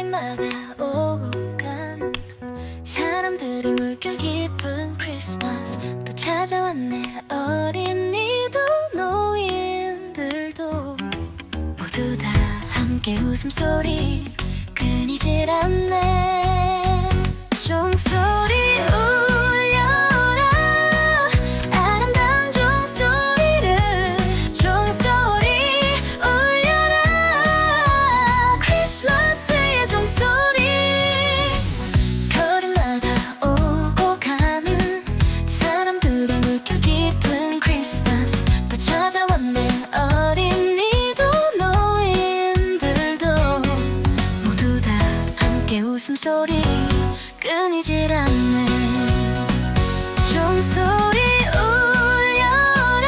거리마다 오고 가는 사람들이 물결 깊은 크리스마스 또 찾아왔네. 어린이도 노인들도 모두 다 함께 웃음소리 끊이질 않네. 종소 웃음소리 끊이질 않네. 종소리 울려라.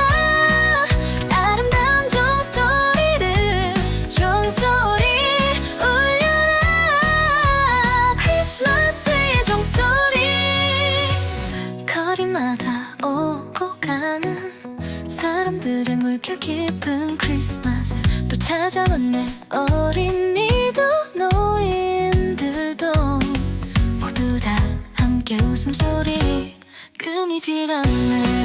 아름다운 종소리를 종소리 울려라. 크리스마스의 종소리. 거리마다 오고 가는 사람들의 물결 깊은 크리스마스. 또 찾아왔네 어린이도 노인 웃음소리 끊이질 않네.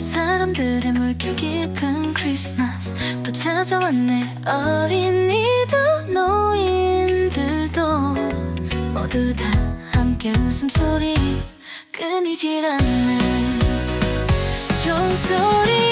사람들의 물결 깊은 크리스마스. 또 찾아왔네 어린이도 노인들도 모두 다 함께 웃음소리 끊이질 않네 종소리